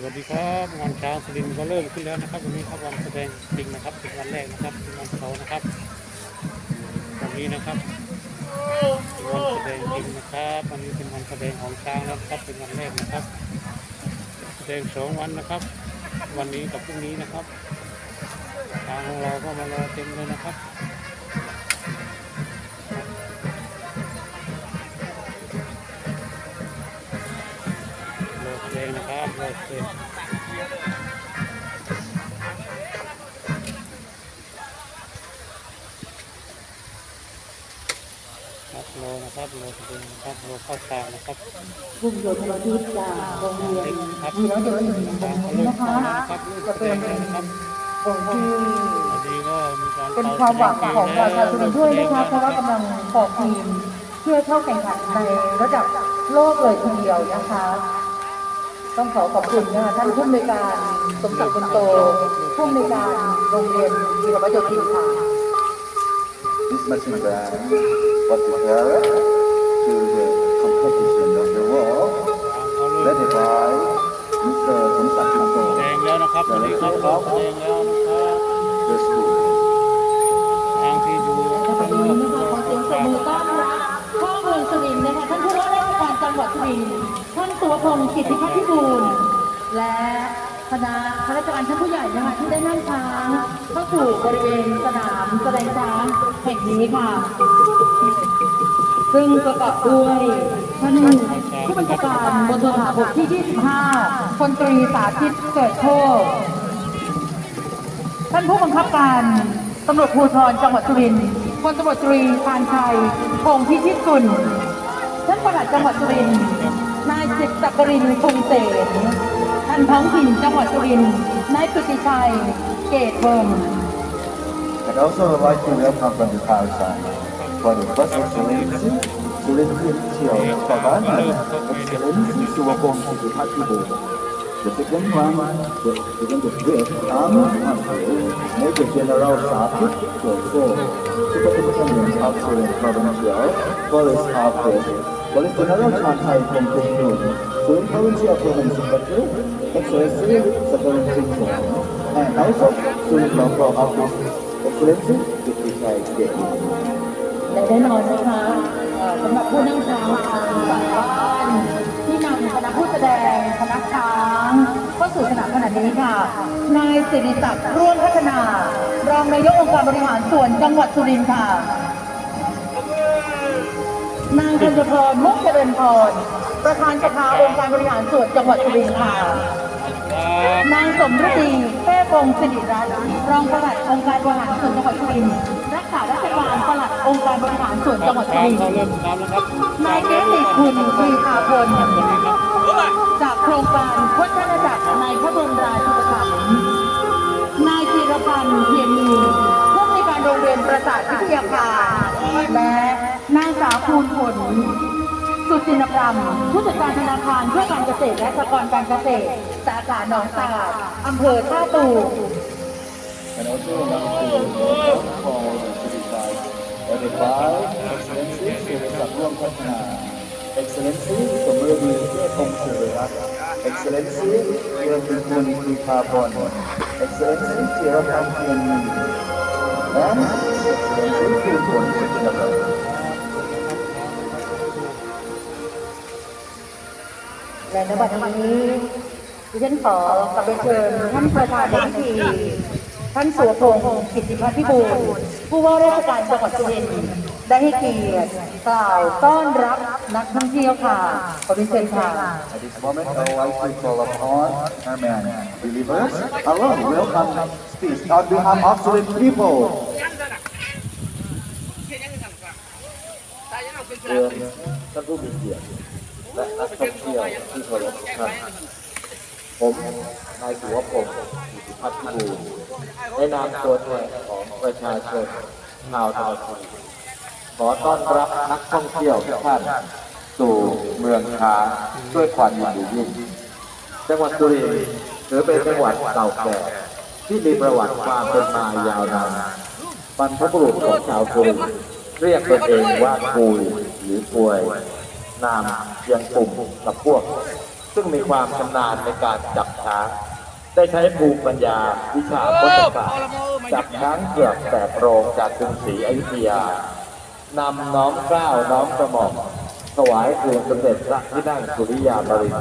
สวัสดีครับงานช้างสุรินทร์ก็เริ่มขึ้นแล้วนะครับวันนี้ครับวันแสดงจริงนะครับเป็นวันแรกนะครับเป็นวันเสาร์นะครับวันนี้นะครับวันแสดงจริงนะครับวันนี้เป็นวันแสดงของช้างแล้วนะครับเป็นวันแรกนะครับ แสดงสองวันนะครับ วันนี้กับพรุ่งนี้นะครับช้างของเราก็มารอเต็มเลยนะครับ งนะครับโลดแดงครับโลนะครับโลดแดงนะครับโลข้าฉากนะครับกลุ่มโยธวาทิตจากโรงเรียนครับวีรเดชอินทางร์เขานี้เริ่มนะคะเข้าแล้นะครับเริ่มจะเป็นงแล้วนะครับวงที่วันนี้ก็มีการเป็นความหวังของเราชาวสุรินด้วยนะคะเพราะว่ากำลังฟอร์มทีมเพื่อเข้าแข่งขันในระดับโลกเลยทีเดียวนะคะ ต้องขอขอบคุณนะคะท่านผู้อำนวยการสมศักดิ์บุญโตผู้อำนวยการโรงเรียนวีรวโยธินค่ะ This machine gun was prepared to the competition of the world เขาเริ่ม led by Mr. สมศักดิ์แสโตดงแล้วนะครับวันนี้ครับเราแดงแล้วนะครับ the school ทางที่อยู่ในวันนี้นะคะขอเสียงปรบมือต้อนรับพ่อเมืองสุรินทร์นะคะท่านผู้ว่า ท่านตัวพงศ์กิติพัฒน์พิบูลและคณะข้าราชการท่านผู้ใหญ่นะคะที่ได้นั่งช้างเข้าสู่บริเวณสนามแสดงช้างแห่งนี้ค่ะ ซึ่งประกอบด้วยท่านผู้บัญชาการบนทหารบกที่ 25พลตรีสาธิตเกิดโชคท่านผู้บังคับการตำรวจภูธรจังหวัดสุรินทร์พลตำรวจตรีชาญชัยพงพิชิตกุลท่านปลัดจังหวัดสุรินทร์ นายจิตรศักรินทร์ชุมเสนท่านท้องถิ่นจังหวัดสุรินทร์นายปิติชัย เกตวงศ์ And also would like to welcome from the Power Side for the first excellency Suriname Tio Kaban and excellency Suwapong Sipatibu The second one, the second the fifth army council, Major General Sahib Joko, Superintendent of Surin Provincial Forest Office, Police General Chantai Pongkutun, Surin Provincial Province Secretary, Excellency Secretary Chong, and also Surin Local Office, Excellency Deputy Secretary. และแน่นอนนะคะเอ่อสำหรับผู้นั่งช้างทางฝั่งบ้านที่นำคณะผู้แสดงคณะช้างเข้าสู่สนามขนาดนี้ค่ะ นายสิริศักดิ์ร่วมพัฒนา รองนายกองค์การบริหารส่วนจังหวัดสุรินทร์ค่ะ นางธัญพรมุกเจริญพร ประธานสภาองค์การบริหารส่วนจังหวัดสุรินทร์ค่ะนางสมฤดีแท้พงศ์สิริรัตน์รองปลัดองค์การบริหารส่วนจังหวัดสุรินทร์รักษาราชการปลัดองค์การบริหารส่วนจังหวัดสุรินทร์นายเกติคุณปรีชาพลวันจากโครงการพุทธนาจักรในพระบรมราชูปถัมภ์นายธีรพันธ์เพียรมีผู้อำนวยการโรงเรียนประสาทวิทยาคารและางสาวภูลผล สุจินพรรม ผู้จัดการธนาคารเพื่อการเกษตรและสหกรณ์การเกษตร สาขาหนองตาดอำเภอท่าตูม And also welcome to welcome for the city side, led by Excellency Surin Ruang Patna, Excellency Somrudi Kepong Surat, Excellency Irapun Kripabon, Excellency Tirapan Tianmi, and Excellency Kirpon Suriname. และในวันนี้ดิฉันขอกลับไปเชิญท่านประธานในพิธีท่านสุวพงศ์กิติพัฒน์พิบูลผู้ว่าราชการจังหวัดสุรินทร์ได้ให้เกียรติกล่าวต้อนรับนักท่องเที่ยวค่ะขอเรียนเชิญค่ะ At this moment, I would like to call upon our man Believers along welcome speech on behalf of Surin people. เรียนท่านผู้มีเกียรติ และนักท่องเที่ยวที่เคารพทุกท่านผมนายสุวพงศ์กิพัฒน์มูลในนามตัวแทนของประชาชนชาวตะวันตกขอต้อนรับนักท่องเที่ยวทุกท่านสู่เมืองช้างด้วยความยินดียิ่งจังหวัดสุรินทร์ถือเป็นจังหวัดเก่าแก่ที่มีประวัติความเป็นมายาวนานบรรพบุรุษของชาวสุรินทร์เรียกตนเองว่าคุยหรือป่วย นามเพียงปุ่มกับพวก ซึ่งมีความชำนาญในการจับช้าง ได้ใช้ภูมิปัญญาวิชาพุทธศาสตร์จับช้างเกือกแสบโรงจากกรุงศรีอยุธยานำน้อมเกล้าวน้อมกระหม่อมถวายคืนสมเด็จพระที่นั่งสุริยาบริน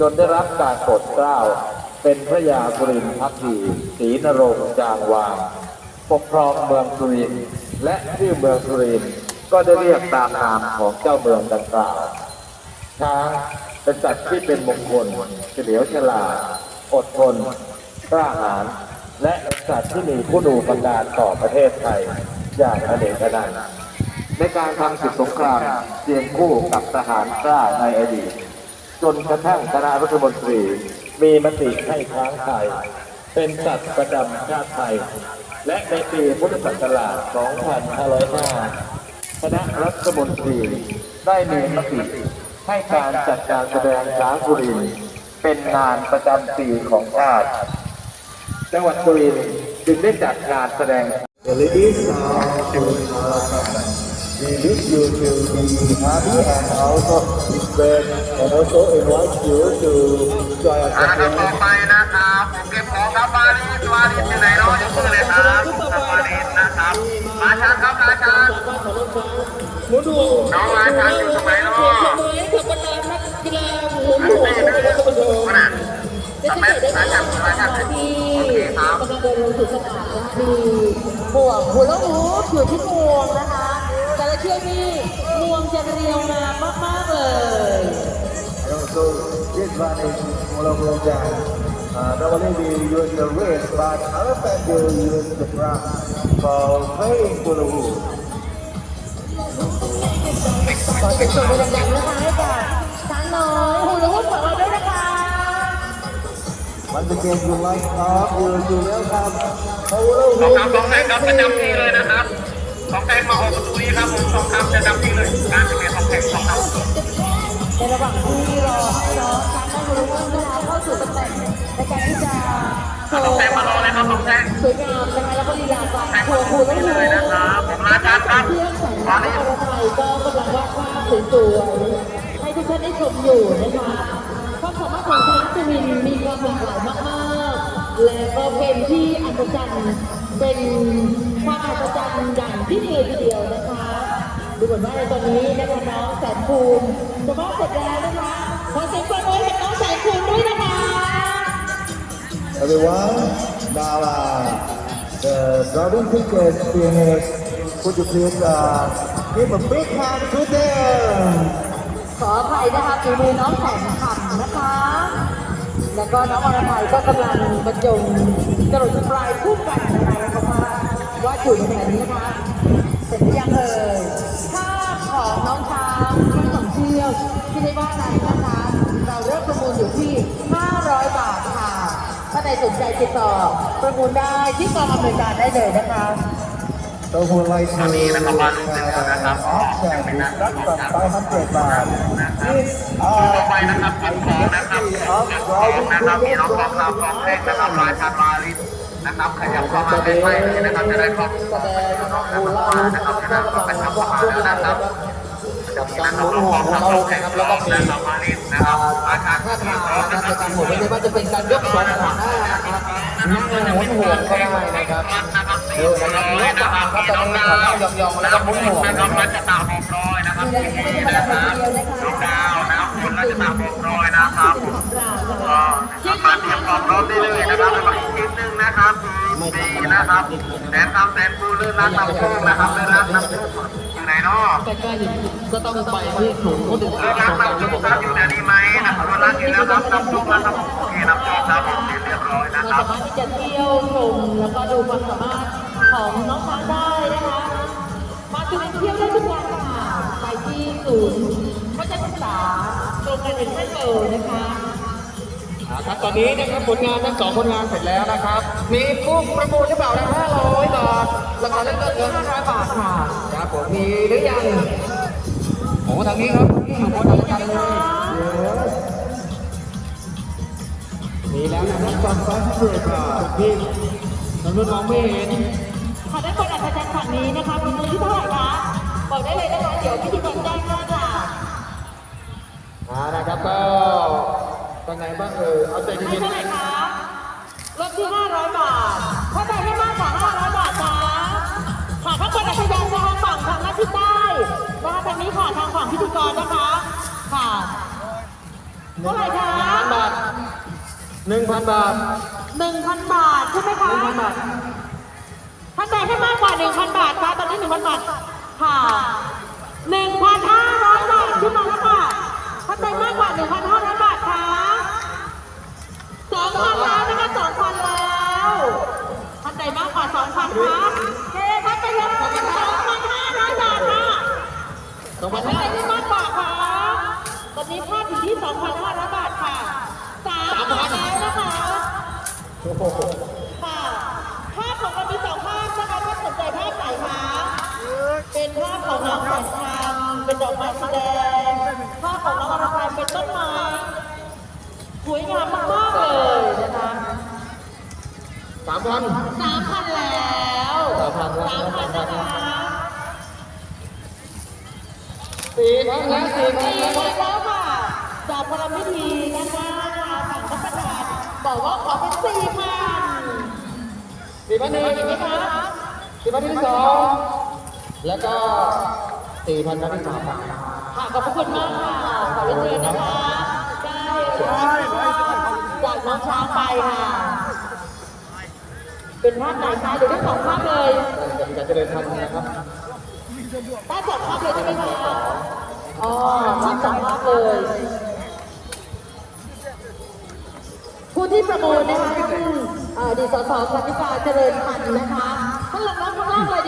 จนได้รับการโปรดเกล้าเป็นพระยาบรินพักดีศรีนรงจางวางปกครองเมืองสุรินและชื่อเมืองสุรินทร์ ก็ได้เรียกตามนามของเจ้าเมืองดังกล่าว ช้างเป็นสัตว์ที่เป็นมงคลเฉลียวฉลาด อดทนกล้าหาญและเป็นสัตว์ที่มีผู้ดูบันดาต่อประเทศไทย อย่างอเนกนันในการทำศึกสงครามเคียงคู่กับทหารกล้าในอดีต จนกระทั่งคณะรัฐมนตรีมีมติให้ช้างไทย เป็นสัตว์ประจำชาติไทย และในปีพุทธศักราช 2505 คณะรัฐมนตรีได้มีมติให้การจัดการแสดงช้างสุรินทร์เป็นงานประจำปีของชาติจังหวัดสุรินทร์จึงได้จัดงานแสดง Ladies we wish you to be happy and also spread and also invite you to join us นะครับต่อไปนะครับผมเก็บของครับวาลินวาลินอยู่ไหนเนาะ น้องราชันอยู่ตรงไหนเนาะขนาดทำไมราชันราชันโอเคครับกำลังเดินลงสู่สนามนะคะมีห่วงหัวล้วหูอยู่ที่งวงนะคะ แต่ละเชือกนี่งวงจะเรียวงามมากๆเลย And also, this one is Mula Mulajan. Uh, normally we use the red, but other time will use the brown for playing hula hoop. ขอเสียงปรบมือดังๆนะคะให้กับช้างน้อยหูแล้วหูของเราด้วยนะคะ Once again, you like up, you you welcome. สองคำสองแทงครับประจำที่เลยนะครับสองแทงมาออกประตูนี้ครับผมสองคำประจำที่เลยการจะเป็นสองแทงสองคำ ในระหว่างที่รอให้น้องช้างน้อยหูแล้วหูนะคะเข้าสู่ตำแหน่งในการที่จะโชว์สองแทงมารอเลยครับสองแทงสวยงามนะคะแล้วก็ลีลาการแทงโชว์อหูอกแล้วหูเลยนะครับผมรา ชันครก็กำลังวาดภาพสวยๆให้ทุกท่านได้ชมอยู่นะคะความสามารถของช้าสุรินมีความหลากหลายมากๆ และก็เป็นที่อัศจรรย์เป็นความอัศจรรย์อย่างที่ดีทีเดียวนะคะดูเหมือนว่าในตอนนี้นะคะน้องแสนคูณจะมอบเสร็จแล้วนะคะขอเสียงปรบมือให้กับน้องแสนคูณด้วยนะคะ Everyone, now uh, the drawing tickets finished. Could you please uh, give a big hand to them? ขออภัยนะคะฝีมือน้องแสนขำนะคะ แล้วก็น้องอรไทยก็กำลังบรรจงจรดปลายคู่กันนะคะว่าว่าอยู่ในขณะนี้นะคะเสร็จหรือยังเอ่ยภาพของน้องช้างทั้งสองเชือกที่ได้ว่านั้นนะคะเราเริ่มประมูลอยู่ที่ 500 บาทค่ะถ้าใครสนใจติดต่อประมูลได้ที่กองอำนวยการได้เลยนะคะ So who would like to have an option to start from 500 baht? These ต่อ are ไปนะครับเก็บของนะครับเก็บของนะครับมีน้องของคำสองแทงนะครับราชันวาลินนะครับขยับเข้ามาใกล้ๆเลยนะครับจะได้ครอบแสดงมูลค่านะครับจะได้เข้าไปทำความสะอาดนะครับการหมุนหัวของเราครับแล้วก็มีนะครับวาลินนะครับราชันท่าทางนะครับในการหมุนไม่ใช่ว่าจะเป็นการยกสองขาหน้านะครับนั่งหมุนหัวก็ได้นะครับ เออนะครับนี่นะครับมีน้องดาวนะครับมุนหัวนะครับรัชตาหกร้อยนะครับนี่นะครับน้องดาวนะครับคุณรัชตาหกร้อยนะครับก็มาเตรียมพร้อมรอบได้เลยนะครับแล้วก็อีกทีนึงนะครับดีนะครับแสนตามแสนคูเลื่อนรักนำโชคนะครับเลื่อนรักนำโชคอยู่ไหนเนาะใกล้ๆก็ต้องไปที่ศูนย์ผู้ดึงเลื่อนรักนำโชคครับอยู่ไหนดีไหมนะครับเลื่อนรักอยู่แล้วครับนำโชคแล้วครับโอเคนำโชคครับผมเรียบร้อยนะครับสามารถที่จะเที่ยวชมแล้วก็ดูความสามารถ ของน้องช้างได้นะคะ มาจุดเที่ยวได้ทุกวันค่ะไปที่ศูนย์วัฒนศึกษาโรงเรียนเทคโนนะคะครับตอนนี้นะครับผลงานทั้งสองผลงานเสร็จแล้วนะครับ มีผู้ประมูลหรือเปล่านะ500บาทราคาเริ่มต้นเงิน500บาทค่ะครับผมมีหรือยังโอ้ทางนี้ครับที่อยู่บนอาจารย์เลยมีแล้วนะครับตอนฟ้าที่เกิดที่ทางนู้นมองไม่เห็น นี้นะคะมีมือที่เท่าไหร่คะบอกได้เลยนะคะเดี๋ยวพิธีกรแจ้งได้ค่ะอ่านะครับก็ตอนไหนบ้างเออเอาใจให้เย็นเท่าไหร่คะลดที่ 500 บาทถ้าใดให้มากกว่า500 บาทนะค่ะถ้าคนอัธยานนะคะฝั่งทางหน้าที่ใต้นะคะทางนี้ค่ะทางฝั่งพิธีกรนะคะ ค่ะเท่าไหร่คะพันบาทหนึ่งพันบาท1,000 บาทใช่ไหมคะหนึ่งพันบาทท่านใดให้มากกว่า 1,000 บาทค่ะตอนนี้ 1,000 บาทค่ะ คะเป็นภาพของน้องแสงคำเป็นดอกไม้สีแดงภาพของน้องอรพันเป็นต้นไม้สวยงามมากๆเลยนะคะสามพันสามพันแล้วสามพันแล้วสามพันนะคะสี่พันแล้วสี่พันแล้วพันแล้วค่ะจากพลังพิธีนะคะฝั่งพระประธานบอกว่าขอเป็นสี่พันสี่พันหนึ่งนไหมคะ สี่พันที่สองแล้วก็สี่พันที่สามค่ะขอบพระคุณมากค่ะขอเรียนเชิญนะคะได้จากน้องช้างไปค่ะ เป็นภาพไหนคะเดี๋ยวได้สองภาพเลยจะเจริญธรรมนะครับได้สองภาพเลยใช่ไหมคะอ๋อภาพสองภาพเลยผู้ที่ประมูลนะคะท่านเอ่อดีสสพันธิกาเจริญพันธ์นะคะ ท่านล